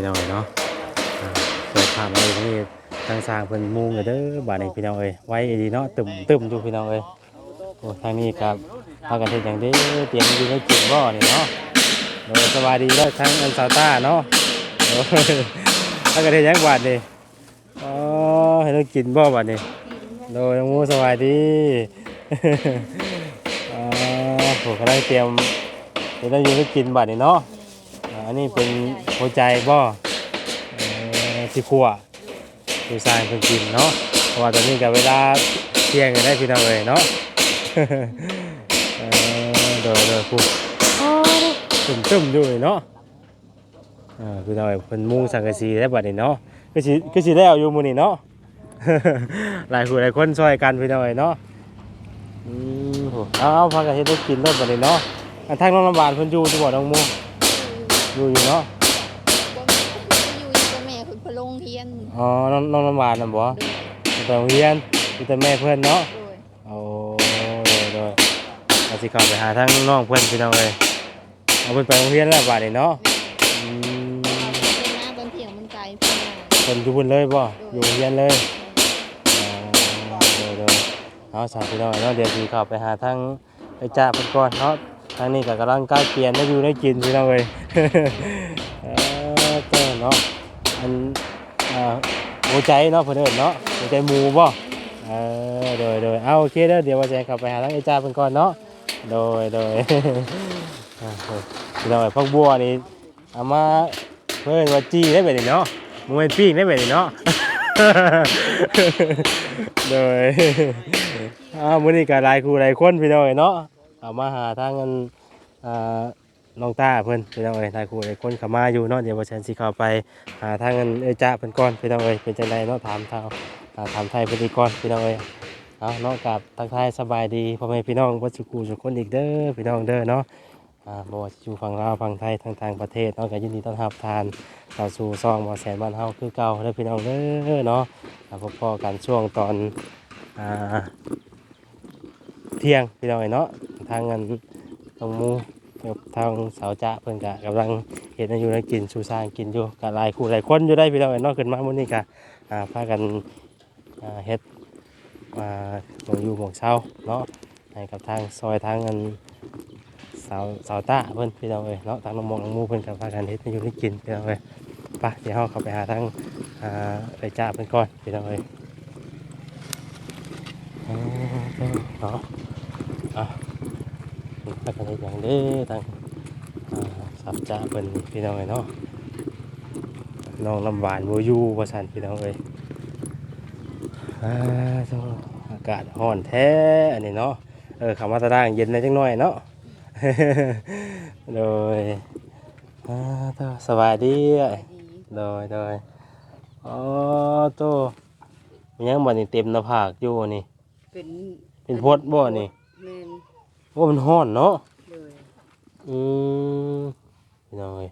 พี่น้องเอ้ยเนาะอ่าเปิดภาพมาอีกนี่ทางสร้างเพิ่นมุงเด้อบาดนี้พี่น้องเอ้ยไว้ดีเนาะตึมตึมอยู่พี่น้องเอ้ยโอ้ทางนี้ครับพากันเฮ็ดหยังเด้เตรียมอยู่ในจิตบ่นี่เนาะโดยสบายดีเด้อทั้งอันซาวต้าเนาะโอ้พากันเฮ็ดหยังบาดนี้อ๋อให้เรากินบ่บาดนี้โดยน้องหมูสบายดี อ๋อผมกำลังเตรียมเดี๋ยวเราอยู่ให้กินบัดนี่เนาะ อันนี้เป็นหัวใจบ่อที่ขัวดูสางเพิ่นกินเนาะเพราะว่าตอนนี้กับเวลาเที่ยงกันได้พี่น้องเลยเนาะเออโดยโดยผู้ตึมตึมๆอยู่เลยเนาะอ่าพี่น้องเอ้เพิ่นมุงสังกะสีได้บัดนี้เนาะก็สิก็สิได้เอาอยู่มื้อนี้เนาะหลายผู้หลายคนช่วยกันพี่น้องเอ้ยเนาะอืมโหเอาเอาพากันเฮ็ดได้กินรถบัดนี้เนาะอันทางน้องลำบานเพิ่นอยู่จังหวัดน้องมู อยู่อยู่เนาะอยู่กับแม่คุณพะโรงเฮียนอ๋อน้องน้องลำบานน่ะบ่โดยอยู่ไปโรงเรียนอยู่แต่แม่เพิ่นเนาะโดยโอ้โดยโดยเราสิเข้าไปหาทางน้องเพิ่นพี่น้องเอ้ยเอาเพิ่นไปโรงเรียนแล้วบัดนี้เนาะอืมแม่เป็นน้าตอนเที่ยงมันไกลเพิ่นน่ะเพิ่นอยู่เพิ่นเลยบ่อยู่โรงเรียนเลยอ๋อโดยโดยเอาสาธุพี่น้องเนาะเดี๋ยวสิเข้าไปหาทางไปจ้าเพิ่นก่อนเนาะ ทางนี้ก็กำลังใกล้เปลี่ยนได้อยู่ได้กินพี่น้องเอ้ยเออเนาะอันหัวใจเนาะเพื่อนเนาะหัวใจหมูบ่เออโดยโดยเอาโอเคเด้อเดี๋ยวว่าจะเข้าไปหาทางไอ้จ้าเพิ่นก่อนเนาะโดยโดยอ่าพี่น้องไอ้พักบัวนี่เอามาเพิ่นว่าจี้ได้แบบนี้เนาะมึงเป็นปิ้งได้แบบนี้เนาะโดยอ้าวมื้อนี้ก็หลายคู่หลายคนพี่น้องเอ้ยเนาะ เอามาหาทางอันน้องตาเพิ่นพี่น้องเอ้ยทายครูไอ้คนเข้ามาอยู่เนาะเดี๋ยวว่าฉันสิเข้าไปหาทางเงินเอ้ยจ้าเพิ่นก่อนพี่น้องเอ้ยเป็นจังไดเนาะถามท่าถามไทยเพิ่นอีกก่อนพี่น้องเอ้ยเอาเนาะกับทักทายสบายดีพ่อแม่พี่น้องบ่สุกูสุคนอีกเด้อพี่น้องเด้อเนาะอ่าบ่ว่าสิอยู่ฝั่งลาวฝั่งไทยทางต่างประเทศเนาะก็ยินดีต้อนรับทานเข้าสู่ซองบ่แสนบ้านเฮาคือเก่าเด้อพี่น้องเด้อเนาะอ่าพบพอกันช่วงตอนอ่า เที่ยงพี่น้องเอ้ยเนาะทางเงินตรงมูกับทางสาวจ้าเพิ่นกะกำลังเห็นอยู่ได้กินสู่สร้างกินอยู่กะหลายคู่หลายคนอยู่ได้พี่น้องเอ้ยเนอกขึ้นมามื้อนี้กะอ่าพากันอ่าเฮ็ดอ่าหมองอยู่หมองเช้าเนาะให้กับทางซอยทางอันสาวสาวตาเพิ่นพี่น้องเอ้ยเนาะทางน้องมองน้องมูเพิ่นกับพากันเฮ็ดให้อยู่ได้กินพี่น้องเอ้ยไปเดี๋ยวเฮาเข้าไปหาทางอ่าไปจ้าเพิ่นก่อนพี่น้องเอ้ยอ๋อ เนาะอะถ้ากันเฮ็ดหยังเด้ทางสับจะเป็นพี่น้องเอ้ยเนาะน้องลำบานบ่อยู่ว่านพี่น้องเอ้ยอ่าอากาศร้อนแท้อันนี้เนาะเออข้ามาตะด่างเย็นได้จังหน้อยเนาะโดยอ่าสบายดีโดยโดยอ๋อโตมันยังบ่นี่เต็มหน้าผากอยู่นี่เป็น เป็นพดบ่นี่แม่นโอ้มันร้อนเนาะเลยอืมพี่น้องเอ้ย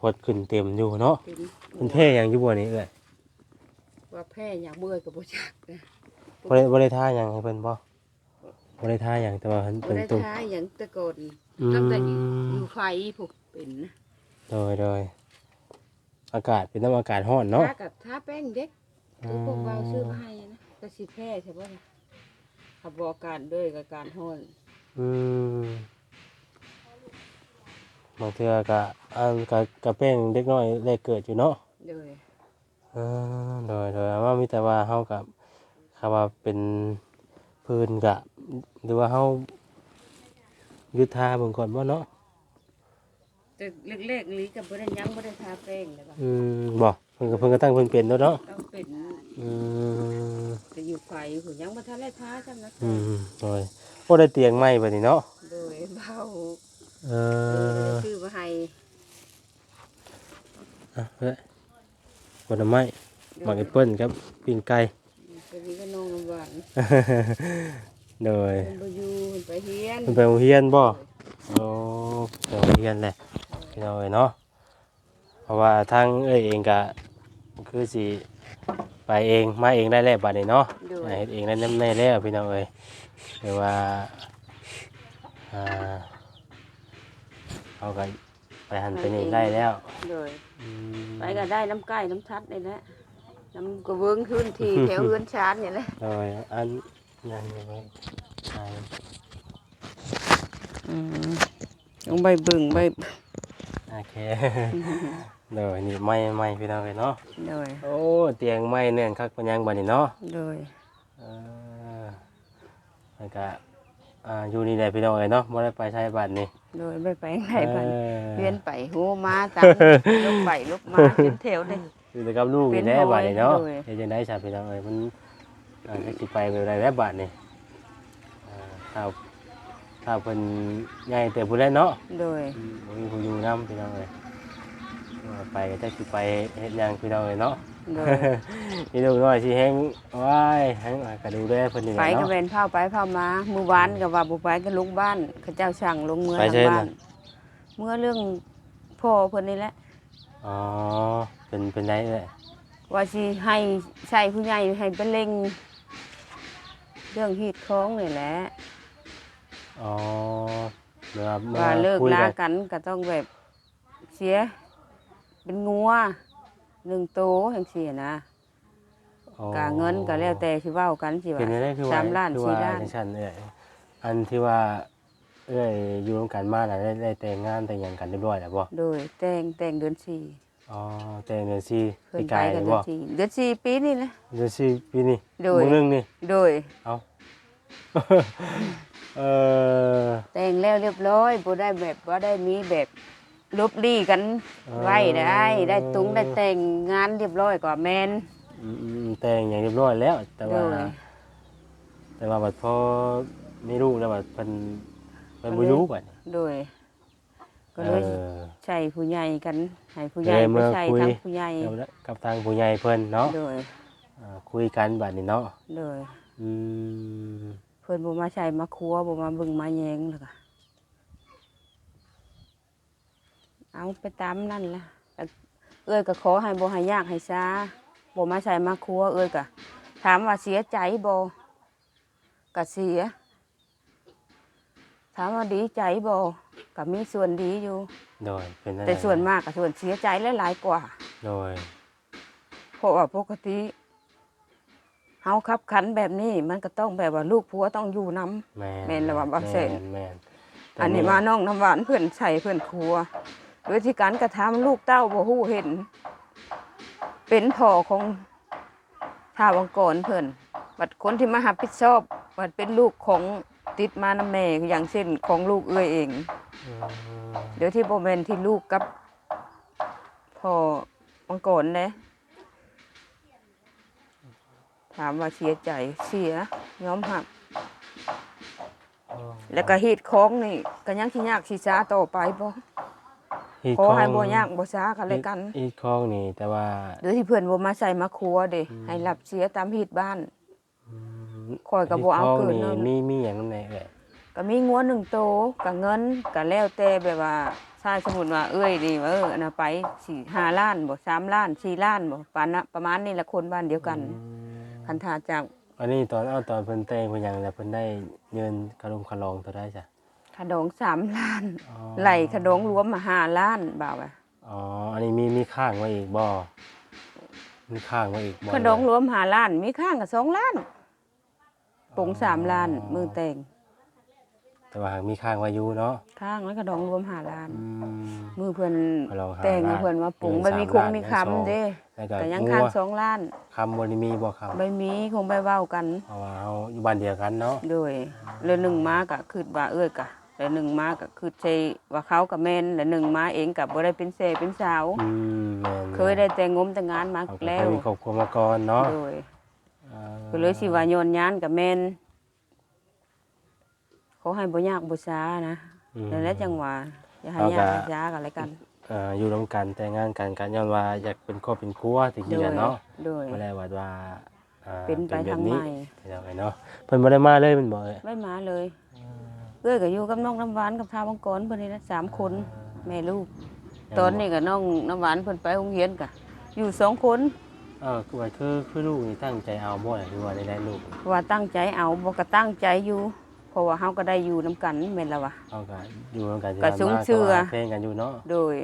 พดขึ้นเต็มอยู่เนาะเป็นมันแพ้หยังอยู่บ่นี่เอ้ยว่าแพ้อยากเบื่อกับบ่จักนะบ่ได้บ่ได้ท่าหยังให้เพิ่นบ่บ่ได้ท่าหยังแต่ว่าเพิ่นบ่เพิ่นได้ตุ่มท้าหยังแตะกอนอืมตั้งแต่อยู่อยู่ไฟพวกเป็นนะโดยโดยอากาศเป็นน้ำอากาศร้อนเนาะท้ากับท้าแป้งเด็กคือพวกเราซื้อมาให้นะก็สิแพ้ใช่บ่ล่ะ ขับบอกการด้วยกับการฮ้อนอืมบางเทื่อก็อันก็ก็แป้งเด็กน้อยแรกเกิดอยู่เนาะเลยเออโดยโดยว่ามีแต่ว่าเฮากับคำว่าเป็นพื้นกะ หรือว่าเฮายึดท่าเบิ่งก่อนบ่เนาะ แต่เล็กๆนี้ก็บ่ได้หยังบ่ได้ทาแป้งเลยว่าอืมบ่เพิ่นก็เพิ่นก็ตั้งเพิ่นเป็นแล้วเนาะต้องเป็นอืมจะอยู่ไฟผู้ยังบ่ทันได้ทาจังนะอืมโดยโอ้ได้เตียงใหม่บัดนี้เนาะโดยเบาเอเอออซื้อมาให้อะเฮ้ยผลไม้หมักแอปเปิ้ลครับปิ้งไก่เป็นนี้ก็น้องน้ำหวานโดยเป็นบ่อยู่เพิ่นไปเฮียนมันไปโรงเรียนบ่โอ้ไปโรงเรียนแหละ พี่น้องเอ้ยเนาะเพราะว่าทางเอ้ยเองก็คือสิไปเองมาเองได้แล้วบัดนี้เนาะโดยเฮ็ดเองได้นำแน่แล้วพี่น้องเอ้ยหรือว่าอ่าเอาก็ไปหันไปนี่ได้แล้วโดยอืมไปก็ได้น้ำใกล้น้ำทัดนี่แหละน้ำกระเบื้องขึ้นที แถวเฮือนชานนี่แหละโดยอันยังยังไงใช่อืมลงใบเบิ่งใบ โอเคโดยนี่ไม่ไม่พี่น้องเลยเนาะโดยโอ้เตียงไม่เนื่องคักปัญญังบัดนี้เนาะโดยเออแล้วก็อ่าอยู่นี่แหละพี่น้องเลยเนาะบ่ได้ไปใช้บัตรนี่โดยไปไปไหนไปเออเวียนไปหูมาตามลบไปลบมาเป็นแถวเลยอยู่แต่กับลูกเป็นี่นแหละบ่อยบัดนี้เนาะโดยเฮ็ดจังได๋ซะพี่น้องเอ้ยมันอ่าจะสิไปแบบใดแล้วบัดนี้อ่าถ้า ถ้าเพิ่นใหญ่เติบพุ่นแล้วเนาะโดยอืมบ่มีผู้อยู่นํพี่น้องเอ้ยว่าไปก็จะสิไปเฮ็ดหยังพี่น้องเอ้ยเนาะ โดยนี่ลูกน้อยสิแฮงว้ายแฮงก็ดูแลเพิ่นนี่แหไปละก็เนาะ เป็นเผาไปเผามามือวานกับว่าบุไปก็ลงบ้านเขาเจ้าช่างลงเมืองไปทางเชิญบ้านน่ะ เมื่อเรื่องพ่อเพิ่นนี่แหละ อ๋อเป็นเป็นไรเอ้ยว่าสิให้ใส่ผู้ใหญ่ให้เป็นเล็งเรื่องฮีดคล้องนี่แหละ อ๋อเมื่อเมื่อว่าเลิกคุยลากันกันก็ต้องแบบเสีย เป็นงัวหนึ่งโตจังซี่นะอ๋อกะเงินก็แล้วแต่สิเว้ากันสิว่าเป็นได้คือว่าสามล้านคือสี่ว่าล้านจังซั่นเอ้ยอันที่ว่าเอ้ยอยู่ร่วมกันมาน่ะได้ได้แต่งงานแต่งหยังกันเรียบร้อยแล้วบ่โดยแต่งแต่งเดือนสี่อ๋อแต่งเดือนสี่เพิ่ปีนไปกายกันนี่เดือบ่นสี่เดือนสี่ปีนี่แหละเดือนสี่ปีนี้โดย มื้อนึงนี่โดย เอ้า เออแต่งแล้วเรียบร้อยบ่ได้แบบว่าได้มีแบบลบลี่กันไว้ได้ ได้ตุงได้แต่งงานเรียบร้อยกว่าแมนอืมอืมแต่งอย่างเรียบร้อยแล้ว แต่ว่าโดยแต่ว่าบัดพอมีลูกแล้วบัดเพิ่นเพิ่นบ่อยู่บัดนี้โดยก็เลยเออใช่ผู้ใหญ่กันให้ผู้ใหญ่เลยไปเมื่อใช่คุยทั้งผู้ใหญ่กับกับทางผู้ใหญ่เพิ่นเนาะโดยอ่าคุยกันบัดนี้เนาะโดยอืม เพิ่นบ่มาใช่มาครัวบ่มาเบิ่งมาแยงแล้วก็เอาไปตามนั่นล่ะแต่เอ้ยก็ขอให้บ่ให้ยากให้ช้าบ่มาใช่มาครัวเอ้ยก็ถามว่าเสียใจบ่ก็เสีย ถามว่าดีใจบ่ก็มีส่วนดีอยู่โดยเป็นอะไรแต่ส่วนมากก็ส่วนเสียใจหลายๆกว่าโดยเพราะว่าปกติ เฮาขับขันแบบนี้มันก็ต้องแบบว่าลูกผัวต้องอยู่นำแม่นแม่นแล้วว่าบ่เสร็จแม่นแม่นแต่อันนี้มาน้องน้ำหวานเพื่อนใส่เพื่อนครัวโดยที่การกระทำลูกเต้าบ่ฮู้เห็น เป็นพ่อของท้าวังกรเพื่อนบัดคนที่มารับผิดชอบบัดเป็นลูกของติดมานำแม่อย่างเช่นของลูกเอื้อยเอง อืมเดี๋ยวที่โบแมนที่ลูกกับพ่อมังกรเลย ถามว่าเสียใจเสียยอมหัก แล้วก็ฮีดของนี่ก็ยังที่ยากสิซาต่อไปบ่อีกขอให้ของบ่ยากบ่ซากันเลยกันอีกของนี่แต่ว่าหรือที่เพื่อนบ่มาใส่มาครัวเด้อืมให้รับเสียตามฮีดบ้านอืมข้อยก็บ่เอากขงเกินนี่เนาะมีมีหยังนำไหนเอ่ยก็มีงัวหนึ่งโตก็เงินก็แล้วแต่แบบว่าถ้าสมมุติว่าเอ้ยดีว่าเอออันน่ะไปสี่ห้าล้านบ่สามล้านสี่ล้านบ่ปานน่ะประมาณนี้ละคนบ้านเดียวกันอืม คันถ้าจากอันนี้ตอนเอาตอนเพิ่นแต่งเพิ่นหยังแล้วเพิ่นได้เงินคารมคารองเท่าได้จ้ะขดองสามล้าน อ๋อไหลขดองรวมมาห้าล้านบ่าวอะอ๋ออันนี้มีมีข้างไว้อีกบ่มีข้างไว้อีกบ่ขดองรวมห้าล้านมีข้างกับสองล้านปงสามล้านมือแต่ง แต่ว่าหากมีข้างไว้อยู่เนาะ ข้างแล้วขดองรวมห้าล้านอืมมือเพื่อนขดองห้าแต่งล้านเพื่อนมาปรุงเงินมันมีสามคงล้านมีเงินสองคำเด้แล้วก็แต่ยังงัวข้างสองล้านคำบ่ได้มีบ่คำใบมีคงใบเว้ากัน เพราะว่าเฮาอยู่บ้านเดียวกันเนาะโดยเรือหนึ่งมาก็คือว่าเอ้ยกะแล้วหนึ่งมาก็คือใจว่าเขากับแม่นแล้วหนึ่งมาเองกับบ่ได้เป็นเสเป็นสาว อืมแม่นเคยได้แต่งงมแต่งงานมาเขาก็แล้เคยวมีครอบครัวมาก่อนเนาะโดยอ่าก็เลยสิว่าโยนยานกับแม่น ขอให้บ่ยากบ่ช้านะอืมนั่นแหละจังหวะอย่าให้เอายากกะให้ช้ากันแล้วกันเอ่ออยู่ร่วมกันแต่งงานกันกันย้อนว่าอยากเป็นครอบเป็นครัวที่โดเกียยเนาะโดย บ่ได้ว่าว่าอ่าเป็นไปแบบทางนี้ใหม่เดี๋ยวไงเนาะเพิ่นบ่ได้มาเลยแมันบ่เอ้ยไม่มาเลยเอ้ยก็อยู่กับน้องน้ำหวานกับทาวังกรเพิ่นนี่นะสามคนแม่ลูก ตอนนี้ก็น้องน้ำหวานเพิ่นไปโรงเรียนก็อยู่สองคนเออคือว่าคือคือลูกนี่ตั้งใจเอาบ่ล่ะหรือว่าได้ๆลูกว่าตั้งใจเอาบ่ก็ตั้งใจอยู่ เพราะว่าเฮาก็ได้อยู่นํกันแม่นแล้ววะเฮาก็อยู่ร่วมกันก็สูงเชื่อเพลงกันอยู่เนาะโดย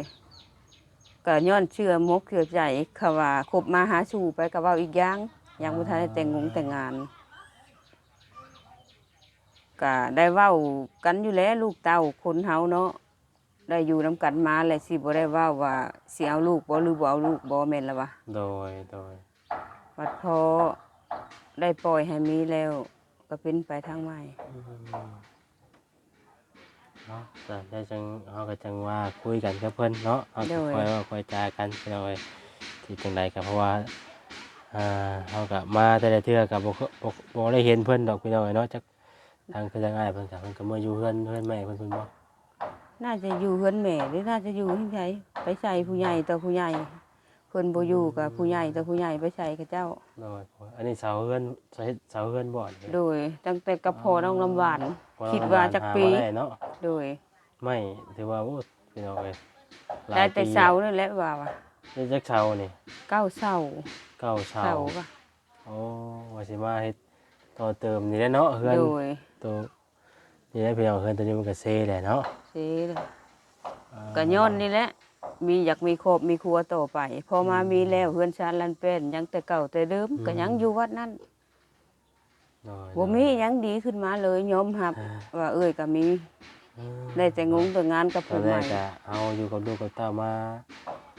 ก็ย้อนเชื่อมกเชื่อใจเขาว่าคบมาหาสู่ไปก็เว้าอีกอย่างยังบ่ทันได้แต่งงงแต่งงานก็ได้เว้ากันอยู่แล้วลูกเต้าคนเฮาเนาะได้อยู่นํกันมาแหละสิบ่ได้เว้าว่าสิเอาลูกบ่หรือบ่เอาลูกบ่แม่นละวะ โดยโดยวัดพอได้ปล่อยให้มีแล้ว ก็เป็นไปทางใหม่ อืมเนาะแต่ได้จังเฮาก็จังว่าคุยกันกับเพิ่นเนาะเฮาก็ค่อยเว่าค่อยจากันพี่น้องเอ้ยที่จังใดก็เพราะว่าอ่าเฮาก็มาแต่ละเทื่อก็บ่เคบ่บ่ได้เห็นเพิ่นดอกพี่น้องเอ้ยเนาะจักทางคือจังอ้ายเพิ่นก็เพิ่นก็มาอยู่เฮือนเฮือนแม่เพิ่นเพิ่นบ่น่าจะอยู่เฮือนแม่หรือน่าจะอยู่ที่ไหนไปใส่ผู้ใหญ่ต่อผู้ใหญ่ เพิ่นบ่อยู่กับผู้ใหญ่ต่อผู้ใหญ่ไปใส่กับเจ้า โดยอันนี้เสาเฮือนเสาเสาเฮือนบ่อนโดย ตั้งแต่กับพ่อน้องลำหวานบ่คิดว่าจักปีหบ่ได้เนาะโดยไม่ถือว่าโอ้พี่น้องเอ้ยหลยได้แต่ปีเสานั่นแหละว่าว่าได้จักเสานี่เก้าเสาเก้าเสาเสาก็โอ้ว่าสิมาเฮ็ดต่อเติมนี่แหละเนาะเฮือนโดยตัวนี่แหละพี่น้องเฮือนตัวนี้มันก็เซ่แหละเนาะเสียก็ย้อนนี่แหละ มีอยากมีครอบมีครัวต่อไป พอมามีแล้วเฮือนชานลันเป็นยังแต่เก่าแต่เดิมก็ยังอยู่วัดนั้นโดยบ่มีหยังดีขึ้นมาเลยยอมรับ อ่าว่าเอ้ยก็มีอืมได้แต่งงแต่งานกับตอเพิ่นนแรใหม่กก็เอาอยู่กับลูกกับเต้ามา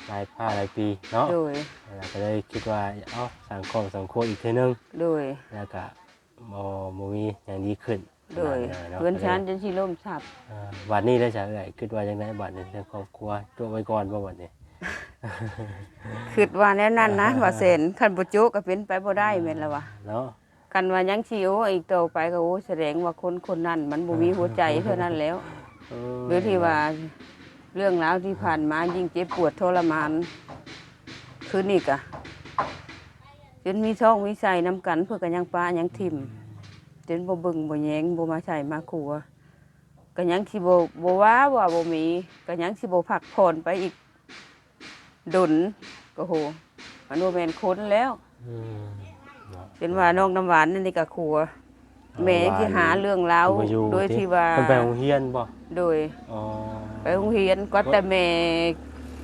หลายผ้าหลายปีเนาะโดยแล้วก็เลยคิดว่าเอ้าสังคมสังคมอีกเทีนึง โดยแล้วก็บ่บ่มีอย่างดีขึ้น โดยนาะเพื่อนก็ลยชั้นจนสิล่มทับอ่าบัดนี้ได้จะเอ่ยคิดว่าจังไดบัดนี้เรื่องครอบครัวตัวไว้ก่อนบ่บัดนี้คิดว่าแน่นั่นนะว่าเซนคันบ่โจก็เป็นไปบ่ได้แม่นแล้ววะเนาะคันว่ายังสิโออีกต่อไปก็โอ้แสดงว่าคนคนนั้นมันบ่มีหัวใจเท่านั้นแล้วเออหรือที่ว่าเรื่องราวที่ผ่านมายิ่งเจ็บปวดทรมานคือนี่กะจนมีท้องมีใส่น้ำกันเพื่อกันยังปลายังทิม จนบ่เบึงบ่แยงบ่มาใส่มาขัวก็ยังสิบ่บ่ว่าว่าบ่มีก็ยังสิบ่พักผ่อนไปอีกดนก็โหมันบ่แม่นคนแล้วอืมเนาะเป็นว่าน้องน้ำหวานนั่นนี่ก็ขัวแม่ยังสิหาเรื่องราวบ่อยู่โดยที่ว่าเพิ่นไปโรงเรียนบ่โดย อ๋อไปโรงเรียนก็แต่แม่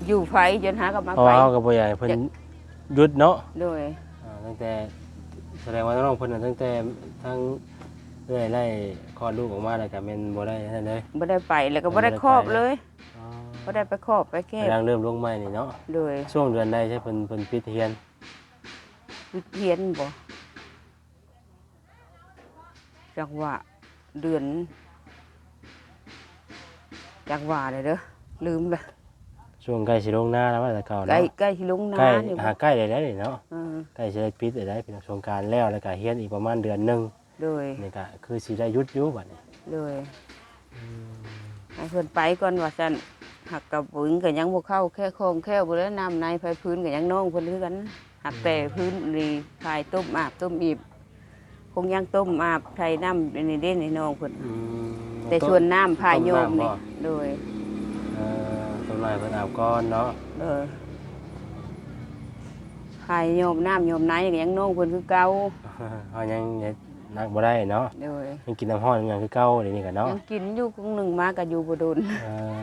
อยู่ไฟจนหากลับมาเพราะไฟว่าเฮาก็บ่อยากให้เพิ่นหยุดเนาะโดยอ่าตั้งแต่ แสดงว่าน้องเพิ่นน่ะตั้งแต่ทั้งเรื่อยไล่คลอดลูกออกมาแล้วก็แม่นบ่ได้นั่นเลยบ่ได้ไปแล้วก็บ่บ่ได้ได้ไปครอบเลยอ๋อบ่ได้ไปครอบไปแก้กำลังเริ่มลงใหม่นี่เนาะ โดยช่วงเดือนใดใช่เพิ่นเพิ่นปิดเรียนวิเทียนบ่จังหวะเดือนจังหวะเลยเด้อลืมละช่วงใกล้สิลงหน้าแล้วว่าแต่เก่าใกล้เนาะใกล้สิลงนาใกล้นี่บ่หาใกล้ได้แล้วนี่เนาะ เออ ใกล้สิได้ปิดได้ได้เป็นสงกรารแล้วแล้วก็เฮียนอีกประมาณเดือนหนึงโดย นี่ก็คือสิได้หยุดอยู่บัดนี้โดยให้เพิ่นไปก่อนว่าซั่นหักกับปึงก็ยังบ่เข้าแค่คองแค่บ่ได้น้ำในไผพื้นก็ยังน้องเพิ่นคือกันหักแต่พื้นนี่พายต้มอาบต้มอีบคงยังต้มอาบไทยน้ำอันนี่เด่นให้น้องเพิ่นอืมแต่ส่วนน้ำพายโยมต้น้ำบ่นี่โดยเอ่อต้นไม้เพิ่นอาบก่อนเนาะเออ พายโยมน้ำโยมไหนก็ยังน้องเพิ่นคือเก่าเฮายังเฮ็ดนักบ่ได้เนาะโดยยังกินน้ำร้อนอย่างคือเก่าเดี๋ยวนี้ก็เนาะยังกินอยู่คงหนึ่งมาก็อยู่บ่โดนเอ่อ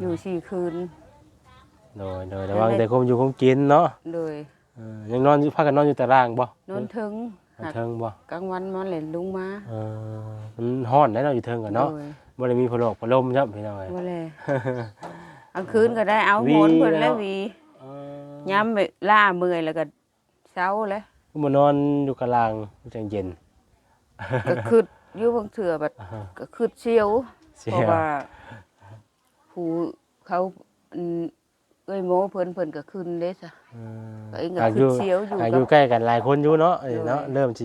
อยู่สี่คืนโดยโดยระวังแต่คมอยู่คมกินเนาะโดยเออยังนอนอยู่พากันนอนอยู่ตารางบ่นอนถึงนอนหักเทิงบ่กลางวันมาเล่นลุงมาเออมันฮ้อนได้เนาะอยู่เทิงกันเนาะโดยบ่ได้มีพัดลมพัดลมครับพี่น้องเอ้ยว่าแล้วกลางคืนก็ได้เอาวีหมอนเพิ่นแล้วแล้ววีเออ ย้ำไปล่าเมื่อยแล้วก็เช้าแล้วมานอนอยู่กลางมันจังเย็นก็คืดอยู่บางเถื่อบัดก็คืดเชียวเสียเพราะว่าผู้เขาอืมเอ้ยโมเพิ่นเพิ่นก็ขึ้นเด้ซะเออก็เองก็อาคืยุดเชียวอยู่อากัยุบใกล้กันหลายคนอยู่เนาะเอ้ยเนาะโดยเริ่มสิ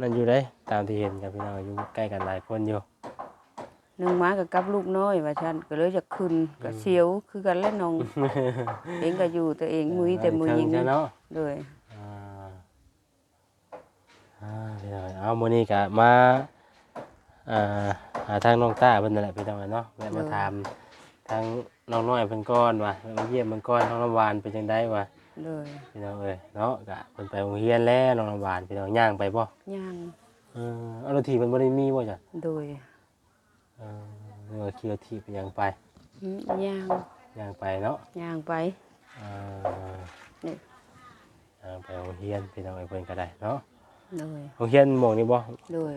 นั่นอยู่ได้ตามที่เห็นครับพี่น้องอายุใกล้กันหลายคนอยู่ห นึ่งมากับกับลูกน้อยว่าฉันก็เลยจะขึ้นก็เชียวคือกันแล้วน้อง เองก็อยู่ตัวเองมือแต่มือยิงเทิเนาะเลยอ่าอ่าพี่น้องเอามื้อนี้ก็มาอ่าหาทางน้องต้าเพิ่นนั่นแหละพี่น้องเนาะแวะมาถามทางน้องน้อยเพิ่นก่อนว่าแวะมาเยี่ยมเพิ่นก่อนน้องน้ำหวานเป็นจังไดวะเลยพี่น้องเอ้ยเนาะก็เพิ่นไปโรงเรียนแล้วน้องน้ำหวานพี่น้องย่างไปบ่ย่างเออเอารถถีบมันบ่ได้มีบ่จ้ะโดย เออเรือขี่รถถีบไปย่างไปอืมย่างย่างไปเนาะย่างไปเออ่านี่อ่าไปโรงเรียนพี่น้องไอ้เพิ่นก็ได้เนาะโดยโรงเรียนหม่องนี้บ่โดย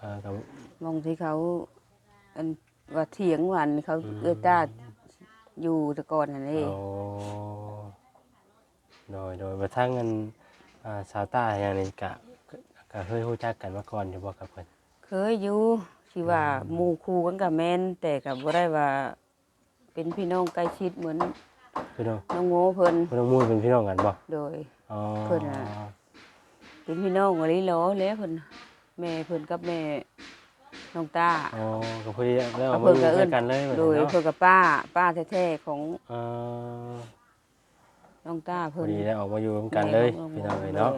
อ่ากับมองที่เขาอันว่าเถียงวันเขาอืมเอื้อตาอยู่แตะก่อนนั่นเองโอ้โดยโดยว่าทางเงินอ่าชาวใต้อย่างนี้ก็ก็ก็เคยรู้จักกันมาก่อนอยู่บ่กับเพิ่นเคยอยู่ ที่ว่าหมู่คู่กันกับแม่นแต่กับบ่ได้ว่า เป็นพี่น้องใกล้ชิดเหมือนพี่น้องน้องโมเพิ่นพี่น้องมูลเป็นพี่น้องกันบ่โดย อ๋อเพิ่นน่ะ เป็นพี่น้องกันลีหลอแล้วเพิ่นแม่เพิ่นกับแม่น้องตาอ๋อก็พอดีแล้วก็เอาเพิ่มานอยู่ก็เอิ้ด้วนยกันเลยโดยเนาะเพิ่นกับป้า ป้าแท้ๆของเอ่อน้องตาพอเพิ่นดีแล้วออกมาอยู่ร่วมกันเลยแม่พี่น้องเลยโดยเนาะ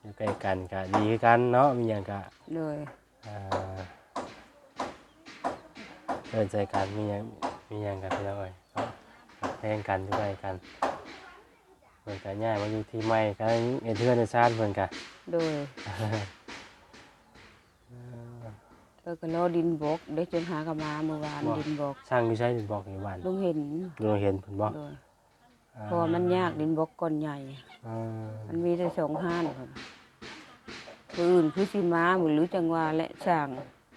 อยู่ใกล้กันก็ดีคือกันเนาะมีหยังก็ โดยอ่าเดินใจกันมีหยังมีหยังกันพี่น้องเอ้ยเนาะแพงกันอยู่ใกล้กันเพิ่นก็ย้ายมาอยู่ที่ใหม่ก็เอ็นเทือนในชาติเพิ่นก็โดยเออก็รอดินบอกได้จนหากนมาเมื่อวานดินบอกสร้างอยู่ใช้ดินบอกอยู่บ้านลุงเห็นดูเห็นเพิ่นบ่โดยเพราะว่ามันยากดินบอกก้อนใหญ่ อ่ามันมีได้สองห้านครับ ผู้อื่นคือสิมาหรือจังหวาและสร้าง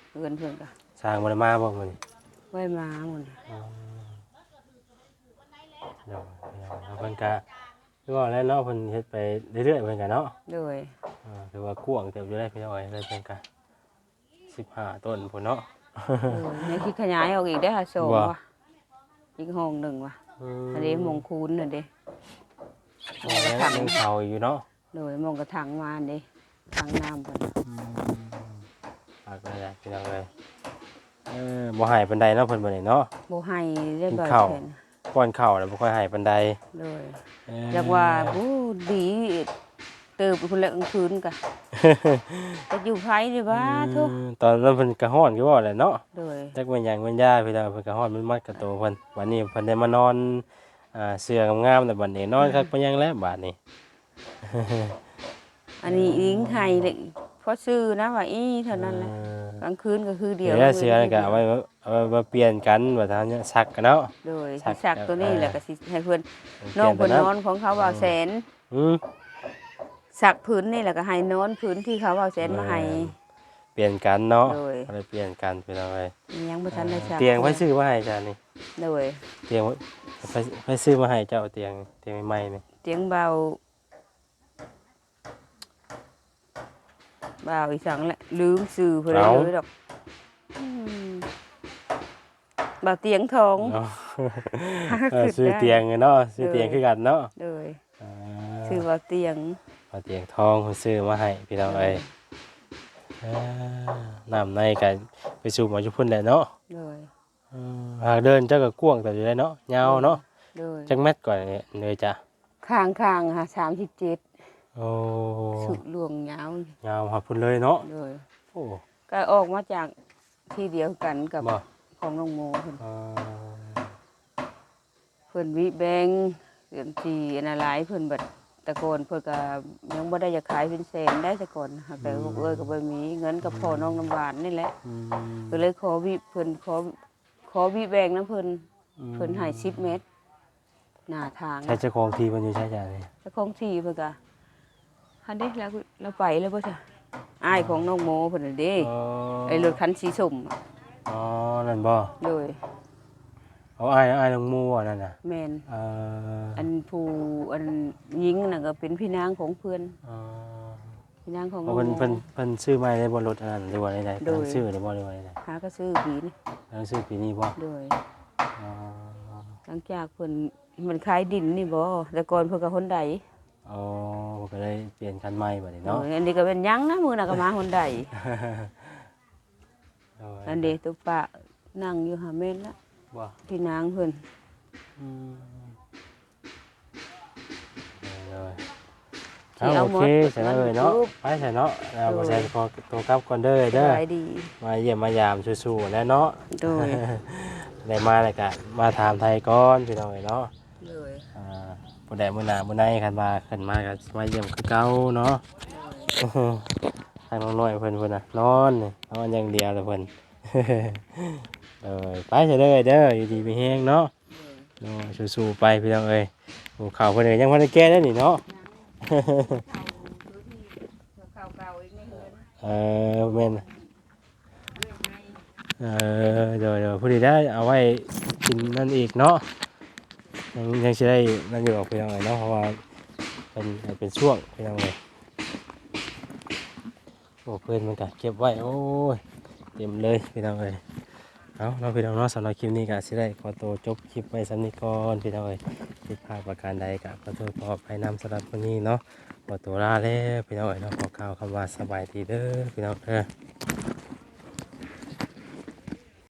เพื่อนเพื่อนก็สร้างบ่ได้มาบ่มื้อนี้ไว้มาหมดอ๋อเดี๋ยวเดี๋ยวแล้วเพิ่นก็คือว่าแล้วเนาะเพิ่นเฮ็ดไปเรื่อยๆเพิ่นก็เนาะโดยอ่าถือว่ากว้างเติบอยู่ได้พี่น้อยเลยเพิ่นก็15 ต้นพุ่นเนาะ โดยในที่ขยายออกอีกได้อค่ะสองว่าว่ะอีกห้องหนึ่งว่ะมอันนี้มงคูนน่ะเด้อ๋อแล้วยังเฒ่าอยู่เนาะโดยมองกระถังมาเด้ ถังน้ำเพิ่นฝากไว้แหละพี่น้องเลยเออบ่ให้ปานใดเนาะเพิ่นบ่ได้เนาะ บ่ให้ได้บ่กินข้าวแทนป้อนข้าวแล้วบ่ค่อยให้ปานใดโดยเอ่ออยากว่าโอ้ดีเติบพุ่นละกลางคืนกะจะอยู่ไผดีว่าทุกอืมตอนนั้นเพิ่นก็ฮ้อนคือว่าแหละเนาะ โดยจักแม่นหยังแม่นยาพี่น้องเพิ่นก็ฮ้อนมันมัดกับตัวเพิ่นวันนี้เพิ่นได้มานอนอ่าเสื้องามๆแต่บัดนี้นอนคักปานยังแล้วบาดนี้ อันนี้อิงไห้เลยเพราะซื้อนะว่าอีเท่านั้นแหละเออกลางคืนก็คือเดีเดี๋ยยววเสื้อนี่ก็เอาไว้เอาไว้มาเปลี่ยนกันว่าทางนี้ซักกันเนาะโดยซัสิกสักตัวนี้เออแหละก็สิให้เพิ่นเปน้องลี่เพิ่นยนอนของเขาว่าแสนอืมสักพื้นนี่แหละก็ให้นอนพื้นที่เขาว่าแสนมาให้เปลี่ยนกันเนาะโดยอะไรเปลี่ยนกันพี่น้องเอ้ยยังบ่ทันได้สักเตียงไว้ซื้อมาให้จ้านี่โดยเตียงไว้ไปไปซื้อมาให้เจ้าเตียงเตียงใหม่ๆนี่เตียงเบา บาอีสังแหละลืมสื่อเพิ่นเลยดอกอืมเบาเตียงทองเนาะคือเออซื้อได้เตียงเนาะซื้อเออเตียงคือกันเนาะโดยอ่าชื่อว่าเตียงเอาเตียงทองเพิ่นซื้อมาให้พี่น้องเอ้ยอ่าน้ำในกันไปสูบมาอยู่พุ่นแหละเนาะโดยอืมหากเดินเจ้าก็กว้างแต่อยู่ได้เนาะยาวเนาะโดยจักแมตรก่อนนี่เลยจ้ะข้างข้างๆค่ะสามสิบเจ็ด โอ้สุดลวงยาวยาวหอดพุ่นเลยเนาะโดยโอ้ก็ออกมาจากที่เดียวกันกับบ่ของน้องโมเพิ่นอ่าเพิ่นวิแบงเดือนที่อันอะไรเพิ่นบัดแตะโกอนเพิ่นก็ยังบ่ได้จะขายเป็นแสนได้แต่ก่อนหากแต่พวกเอ้ยก็บ่มีเงินกับพ่อน้องน้ำหวานนี่แหละ อืมก็เลยขอวิเพิ่นขอขอวิแบงนะเพิ่นเพิ่นให้10เมตรหน้าทางใช้เจ้าของทีมันอยู่ใช่จ้ะนี่เจ้าของที่เพิ่นก็ หันเด้แล้วเราไปแล้วบ่จ้ะอ้ายของน้องโมเพิ่นน่ะเด้อ๋อไอ้รถคันสีส้มอะอ๋อ นั่นบ่โดยเอาอ้ายอ้ายน้องมูอะนั่นน่ะแม่นเอ่ออันผู้อันหญิงน่ะก็เป็นพี่นางของเพื่อนอ๋อพี่นางของเอาน้องเพิ่นโม เพิ่นเพิ่นซื้อมาในบนรถอันนั้นหรือว่าใดๆโดยเพิ่นซื้อในบ่หรือว่าใดหาก็ซื้อผีนี่ๆเพิ่นซื้อปีนี้บ่โดย อ๋อหลังจากเพิ่นมันขายดินนี่บ่แต่ก่อนเพิ่นก็คนใด อ๋อเพิ่นก็เลยเปลี่ยนคันใหม่บัดนี้โดเนาะยอันนี้ก็เป็นหยังนะมื้อน่ะก็มาคนใดโดยอันนี้ตุ๊ปะนั่งอยู่หาแม่นละบ่พี่นางเพิ่นอืมเลยสิเอาเอาโอหมเคดใช่เนาะเลยเนาะรูปไปใช่เนาะเราโดบ่ยใช่ขอตัวกลับก่อนเด้อสเด้อบายดีมาเยี่ยมมายามสู้ๆแน่เนาะโดยได้มาแล้วก็มาถามไทยก่อนพี่น้องเอ้ยเนาะโดยอ่า บ่ได้มื้อหน้ามื้อในคันว่าขึ้นมาก็มาเยี่ยมคือเก่าเนาะทางน้องน้อยเพิ่นเพิ่นน่ะนอนนอนอย่างเดียวเลยเพิ่นเออไปเฉยเลยเด้ออยู่ดีมีแฮงเนาะเนาะสู้ๆไปพี่น้องเอ้ยหูข่าวเพิ่นยังบ่ได้แก้ได้นี่เนาะเออเออแม่นเออเดี๋ยวเดี๋ยวผู้ดีได้เอาไว้กินนั่นอีกเนาะ ยังยังสิได้นั่นอยู่พี่น้องเอ้ยเนาะเพราะว่าเป็นเป็นช่วงพี่น้องเอ้ยโอ้เพิ่อนมันก็เก็บไว้โอ้ยเต็มเลยพี่น้องเอ้ยเอาเราพี่น้องเนาะสำหรับคลิปนี้ก็สิได้ขอตัวจบคลิปไว้สำนี้ก่อนพี่น้องเอ้ยผิดพลาดประการใดก็ขอโทษขออภัยนำสำหรับวันนี้เนาะขอตัวลาแล้วพี่น้องเอ้ยเนาะขอกล่าวคำว่าสบายดีเด้อพี่น้องเด้อ